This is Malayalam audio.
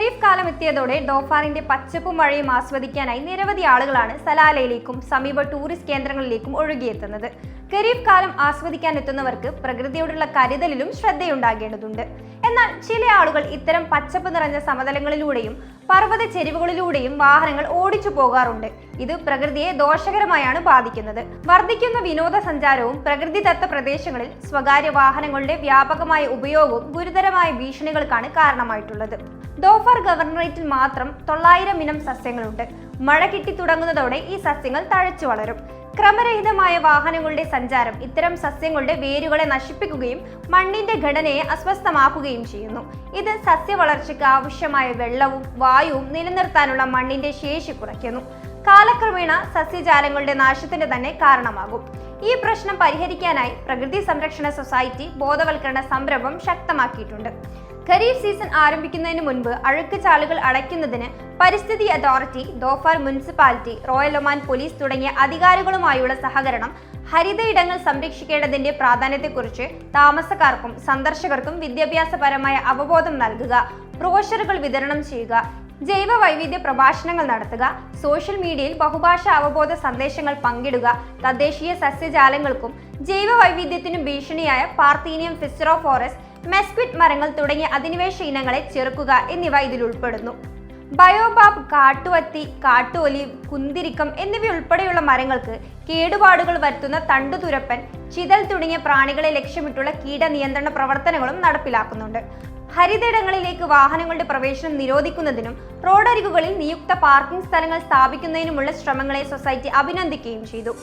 ഖരീഫ് കാലം എത്തിയതോടെ ഡോഫാറിന്റെ പച്ചപ്പും മഴയും ആസ്വദിക്കാനായി നിരവധി ആളുകളാണ് സലാലയിലേക്കും സമീപ ടൂറിസ്റ്റ് കേന്ദ്രങ്ങളിലേക്കും ഒഴുകിയെത്തുന്നത്. ഖരീഫ് കാലം ആസ്വദിക്കാൻ എത്തുന്നവർക്ക് പ്രകൃതിയോടുള്ള കരുതലിലും ശ്രദ്ധയുണ്ടാകേണ്ടതുണ്ട്. എന്നാൽ ചില ആളുകൾ ഇത്തരം പച്ചപ്പ് നിറഞ്ഞ സമതലങ്ങളിലൂടെയും പർവത ചെരിവുകളിലൂടെയും വാഹനങ്ങൾ ഓടിച്ചു പോകാറുണ്ട്. ഇത് പ്രകൃതിയെ ദോഷകരമായാണ് ബാധിക്കുന്നത്. വർദ്ധിക്കുന്ന വിനോദസഞ്ചാരവും പ്രകൃതിദത്ത പ്രദേശങ്ങളിൽ സ്വകാര്യ വാഹനങ്ങളുടെ വ്യാപകമായ ഉപയോഗവും ഗുരുതരമായ ഭീഷണികൾക്കാണ് കാരണമായിട്ടുള്ളത്. ദോഫർ ഗവർണറേറ്റിൽ മാത്രം തൊള്ളായിരം ഇനം സസ്യങ്ങളുണ്ട്. മഴ കിട്ടി തുടങ്ങുന്നതോടെ ഈ സസ്യങ്ങൾ തഴച്ചു വളരും. ക്രമരഹിതമായ വാഹനങ്ങളുടെ സഞ്ചാരം ഇത്തരം സസ്യങ്ങളുടെ വേരുകളെ നശിപ്പിക്കുകയും മണ്ണിന്റെ ഘടനയെ അസ്വസ്ഥമാക്കുകയും ചെയ്യുന്നു. ഇത് സസ്യവളർച്ചയ്ക്ക് ആവശ്യമായ വെള്ളവും വായുവും നിലനിർത്താനുള്ള മണ്ണിന്റെ ശേഷി കുറയ്ക്കുന്നു. കാലക്രമേണ സസ്യജാലങ്ങളുടെ നാശത്തിന് തന്നെ കാരണമാകും. ഈ പ്രശ്നം പരിഹരിക്കാനായി പ്രകൃതി സംരക്ഷണ സൊസൈറ്റി ബോധവൽക്കരണ സംരംഭം ശക്തമാക്കിയിട്ടുണ്ട്. ഖരീഫ് സീസൺ ആരംഭിക്കുന്നതിന് മുൻപ് അഴുക്ക് ചാലുകൾ അടയ്ക്കുന്നതിന് പരിസ്ഥിതി authority Dhofar municipality royal Oman police തുടങ്ങിയ അധികാരികളുമായുള്ള സഹകരണം ഹരിത ഇടങ്ങൾ സംരക്ഷിക്കേണ്ടതിന്റെ പ്രാധാന്യത്തെക്കുറിച്ച് താമസക്കാർക്കും സന്ദർശകർക്കും വിദ്യാഭ്യാസപരമായ അവബോധം നൽകുക ബ്രോഷറുകൾ വിതരണം ചെയ്യുക ജൈവ വൈവിധ്യ പ്രഭാഷണങ്ങൾ നടത്തുക സോഷ്യൽ മീഡിയയിൽ ബഹുഭാഷ അവബോധ സന്ദേശങ്ങൾ പങ്കിടുക തദ്ദേശീയ സസ്യജാലങ്ങൾക്കും ജൈവ വൈവിധ്യത്തിനും ഭീഷണിയായ പാർത്തീനിയം ഫിസ്റ്ററോഫോറസ് മെസ്ക്വിറ്റ് മരങ്ങൾ തുടങ്ങിയ അധിനിവേശ ഇനങ്ങളെ ചെറുക്കുക എന്നിവ ഇതിൽ ഉൾപ്പെടുന്നു. ബയോബാബ് കാട്ടുവത്തി കാട്ടുവലി കുന്തിരിക്കം എന്നിവയുൾപ്പെടെയുള്ള മരങ്ങൾക്ക് കേടുപാടുകൾ വരുത്തുന്ന തണ്ടുതുരപ്പൻ ചിതൽ തുടങ്ങിയ പ്രാണികളെ ലക്ഷ്യമിട്ടുള്ള കീടനിയന്ത്രണ പ്രവർത്തനങ്ങളും നടപ്പിലാക്കുന്നുണ്ട്. ഹരിതയിടങ്ങളിലേക്ക് വാഹനങ്ങളുടെ പ്രവേശനം നിരോധിക്കുന്നതിനും റോഡരികുകളിൽ നിയുക്ത പാർക്കിംഗ് സ്ഥലങ്ങൾ സ്ഥാപിക്കുന്നതിനുമുള്ള ശ്രമങ്ങളെ സൊസൈറ്റി അഭിനന്ദിക്കുകയും ചെയ്തു.